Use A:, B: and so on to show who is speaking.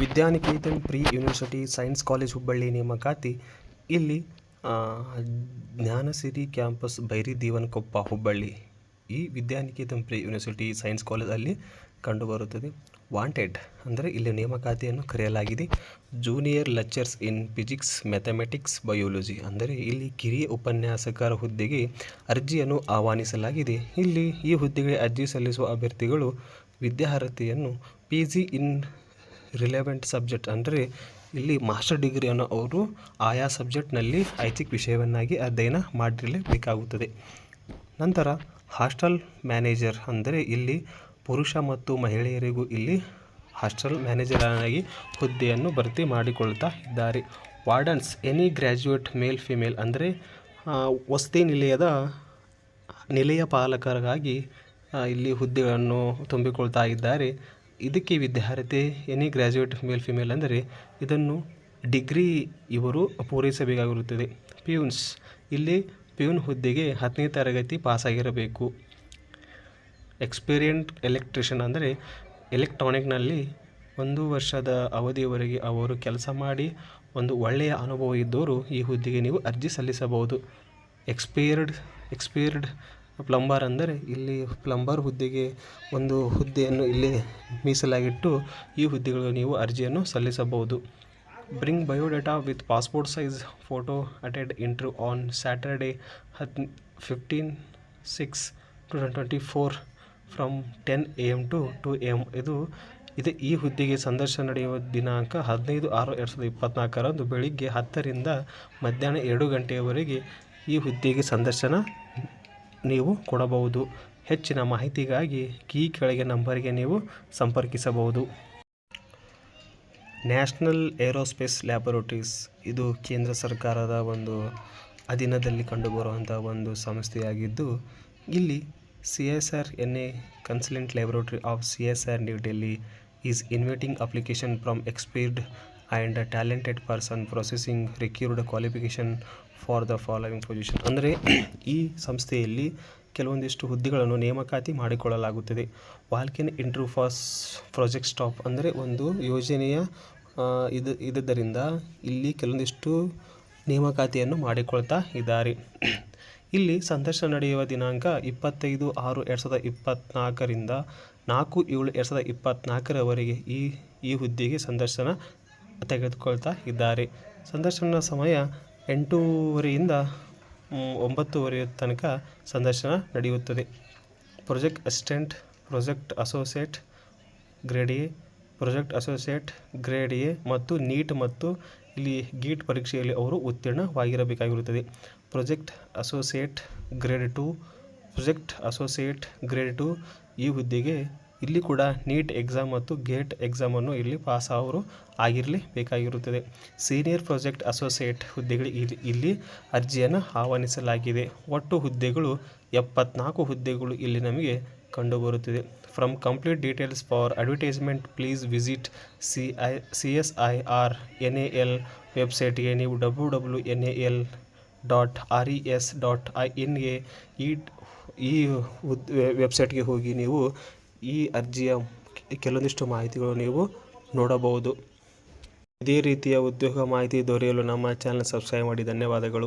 A: Vidyaniketan pre university science college Hubballi ನೇಮಕಾತಿ. ಇಲ್ಲಿ Jnanasiri campus ಬೈರಿದೇವನಕೊಪ್ಪ Hubballi ಈ ವಿದ್ಯಾನಿಕೇತನ್ ಪ್ರಿ ಯೂನಿವರ್ಸಿಟಿ ಸೈನ್ಸ್ ಕಾಲೇಜಲ್ಲಿ ಕಂಡುಬರುತ್ತದೆ. ವಾಂಟೆಡ್ ಅಂದರೆ ಇಲ್ಲಿ ನೇಮಕಾತಿಯನ್ನು ಕರೆಯಲಾಗಿದೆ. Junior lecturers in physics mathematics biology ಅಂದರೆ ಇಲ್ಲಿ ಕಿರಿಯ ಉಪನ್ಯಾಸಕರ ಹುದ್ದೆಗೆ ಅರ್ಜಿಯನ್ನು ಆಹ್ವಾನಿಸಲಾಗಿದೆ. ಇಲ್ಲಿ ಈ ಹುದ್ದೆಗೆ ಅರ್ಜಿ ಸಲ್ಲಿಸುವ ಅಭ್ಯರ್ಥಿಗಳು ವಿದ್ಯಾರ್ಹತೆಯನ್ನು P G in relevant subject ಅಂದರೆ ಇಲ್ಲಿ ಮಾಸ್ಟರ್ ಡಿಗ್ರಿಯನ್ನು ಅವರು ಆಯಾ ಸಬ್ಜೆಕ್ಟ್ನಲ್ಲಿ ಐಚ್ಛಿಕ ವಿಷಯವನ್ನಾಗಿ ಅಧ್ಯಯನ ಮಾಡಿರಲೇಬೇಕಾಗುತ್ತದೆ. ನಂತರ ಹಾಸ್ಟೆಲ್ ಮ್ಯಾನೇಜರ್ ಅಂದರೆ ಇಲ್ಲಿ ಪುರುಷ ಮತ್ತು ಮಹಿಳೆಯರಿಗೂ ಇಲ್ಲಿ ಹಾಸ್ಟೆಲ್ ಮ್ಯಾನೇಜರಾಗಿ ಹುದ್ದೆಯನ್ನು ಭರ್ತಿ ಮಾಡಿಕೊಳ್ತಾ ಇದ್ದಾರೆ. Wardens any graduate male female ಅಂದರೆ ವಸತಿ ನಿಲಯದ ನಿಲಯ ಪಾಲಕರಿಗಾಗಿ ಇಲ್ಲಿ ಹುದ್ದೆಗಳನ್ನು ತುಂಬಿಕೊಳ್ತಾ ಇದ್ದಾರೆ. ಇದಕ್ಕೆ ವಿದ್ಯಾರ್ಥಿ ಎನಿ ಗ್ರ್ಯಾಜುಯೇಟ್ ಮೇಲ್ ಫಿಮೇಲ್ ಅಂದರೆ ಇದನ್ನು ಡಿಗ್ರಿ ಇವರು ಪೂರೈಸಬೇಕಾಗಿರುತ್ತದೆ. ಪ್ಯೂನ್ಸ್, ಇಲ್ಲಿ ಪ್ಯೂನ್ ಹುದ್ದೆಗೆ ಹತ್ತನೇ ತರಗತಿ ಪಾಸಾಗಿರಬೇಕು. ಎಕ್ಸ್ಪೀರಿಯೆಂಟ್ ಎಲೆಕ್ಟ್ರಿಷಿಯನ್ ಅಂದರೆ ಎಲೆಕ್ಟ್ರಾನಿಕ್ನಲ್ಲಿ ಒಂದು ವರ್ಷದ ಅವಧಿಯವರೆಗೆ ಅವರು ಕೆಲಸ ಮಾಡಿ ಒಂದು ಒಳ್ಳೆಯ ಅನುಭವ ಇದ್ದವರು ಈ ಹುದ್ದೆಗೆ ನೀವು ಅರ್ಜಿ ಸಲ್ಲಿಸಬಹುದು. ಎಕ್ಸ್ಪೈರ್ಡ್ ಎಕ್ಸ್ಪೈರ್ಡ್ ಪ್ಲಂಬರ್ ಅಂದರೆ ಇಲ್ಲಿ ಪ್ಲಂಬರ್ ಹುದ್ದೆಗೆ ಒಂದು ಹುದ್ದೆಯನ್ನು ಇಲ್ಲಿ ಮೀಸಲಾಗಿಟ್ಟು ಈ ಹುದ್ದೆಗಳು ನೀವು ಅರ್ಜಿಯನ್ನು ಸಲ್ಲಿಸಬಹುದು. Bring biodata with passport size photo ಅಟೆಡ್ interview on Saturday at fifteen six two twenty four from ten A M to two A M ಇದು ಇದು ಈ ಹುದ್ದೆಗೆ ಸಂದರ್ಶನ ನಡೆಯುವ ದಿನಾಂಕ ಹದಿನೈದು ಆರು ಎರಡು ಸಾವಿರದ ಇಪ್ಪತ್ತ್ನಾಲ್ಕರಂದು ಬೆಳಿಗ್ಗೆ ಹತ್ತರಿಂದ ಮಧ್ಯಾಹ್ನ ಎರಡು ಗಂಟೆಯವರೆಗೆ ಈ ಹುದ್ದೆಗೆ ಸಂದರ್ಶನ ನೀವು ಕೊಡಬಹುದು. ಹೆಚ್ಚಿನ ಮಾಹಿತಿಗಾಗಿ ಕೀ ಕೆಳಗೆ ನಂಬರಿಗೆ ನೀವು ಸಂಪರ್ಕಿಸಬಹುದು. National aerospace laboratories. ಇದು ಕೇಂದ್ರ ಸರ್ಕಾರದ ಒಂದು ಅಧೀನದಲ್ಲಿ ಕಂಡುಬರುವಂಥ ಒಂದು ಸಂಸ್ಥೆಯಾಗಿದ್ದು, ಇಲ್ಲಿ C S R N A constituent laboratory of C S R New Delhi is inviting application from experienced and talented person possessing required qualification for the following position ಅಂದರೆ, ಈ ಸಂಸ್ಥೆಯಲ್ಲಿ ಕೆಲವೊಂದಿಷ್ಟು ಹುದ್ದೆಗಳನ್ನು ನೇಮಕಾತಿ ಮಾಡಿಕೊಳ್ಳಲಾಗುತ್ತದೆ. Walk in interview for project staff ಅಂದರೆ ಒಂದು ಯೋಜನೆಯ ಇದು ಇದರಿಂದ ಇಲ್ಲಿ ಕೆಲವೊಂದಿಷ್ಟು ನೇಮಕಾತಿಯನ್ನು ಮಾಡಿಕೊಳ್ತಾ ಇದ್ದಾರೆ. ಇಲ್ಲಿ ಸಂದರ್ಶನ ನಡೆಯುವ ದಿನಾಂಕ ಇಪ್ಪತ್ತೈದು ಆರು ಎರಡು ಸಾವಿರದ ಇಪ್ಪತ್ತ್ನಾಲ್ಕರಿಂದ ನಾಲ್ಕು ಏಳು ಎರಡು ಸಾವಿರದ ಇಪ್ಪತ್ತ್ನಾಲ್ಕರವರೆಗೆ ಈ ಈ ಹುದ್ದೆಗೆ ಸಂದರ್ಶನ ತೆಗೆದುಕೊಳ್ತಾ ಇದ್ದಾರೆ. ಸಂದರ್ಶನ ಸಮಯ ಎಂಟೂವರೆಯಿಂದ ಒಂಬತ್ತುವರೆಯ ತನಕ ಸಂದರ್ಶನ ನಡೆಯುತ್ತದೆ. Project assistant, project associate, grade A, project associate, grade A ಮತ್ತು ನೀಟ್ ಮತ್ತು ಇಲ್ಲಿ ಗೀಟ್ ಪರೀಕ್ಷೆಯಲ್ಲಿ ಅವರು ಉತ್ತೀರ್ಣವಾಗಿರಬೇಕಾಗಿರುತ್ತದೆ. Project associate, grade two, project associate, grade two ಈ ಹುದ್ದೆಗೆ ಇಲ್ಲಿ ಕೂಡ ನೀಟ್ ಎಕ್ಸಾಮ್ ಮತ್ತು ಗೇಟ್ ಎಕ್ಸಾಮನ್ನು ಇಲ್ಲಿ ಪಾಸ್ ಅವರು ಆಗಿರಲಿ ಬೇಕಾಗಿರುತ್ತದೆ. ಸೀನಿಯರ್ ಪ್ರಾಜೆಕ್ಟ್ ಅಸೋಸಿಯೇಟ್ ಹುದ್ದೆಗಳು ಇಲ್ಲಿ ಇಲ್ಲಿ ಅರ್ಜಿಯನ್ನು ಆಹ್ವಾನಿಸಲಾಗಿದೆ. ಒಟ್ಟು ಹುದ್ದೆಗಳು ಎಪ್ಪತ್ನಾಲ್ಕು ಹುದ್ದೆಗಳು ಇಲ್ಲಿ ನಮಗೆ ಕಂಡುಬರುತ್ತಿದೆ. From complete details for advertisement please visit C I C S I R N A L ವೆಬ್ಸೈಟ್ಗೆ ನೀವು W W N A L dot R E S dot I ಎನ್ಗೆ ಈ ಈ ವೆಬ್ಸೈಟ್ಗೆ ಹೋಗಿ ನೀವು ಈ ಅರ್ಜಿಯ ಕೆಲವೊಂದಿಷ್ಟು ಮಾಹಿತಿಗಳು ನೀವು ನೋಡಬಹುದು. ಇದೇ ರೀತಿಯ ಉದ್ಯೋಗ ಮಾಹಿತಿ ದೊರೆಯಲು ನಮ್ಮ ಚಾನಲ್ ಸಬ್ಸ್ಕ್ರೈಬ್ ಮಾಡಿ. ಧನ್ಯವಾದಗಳು.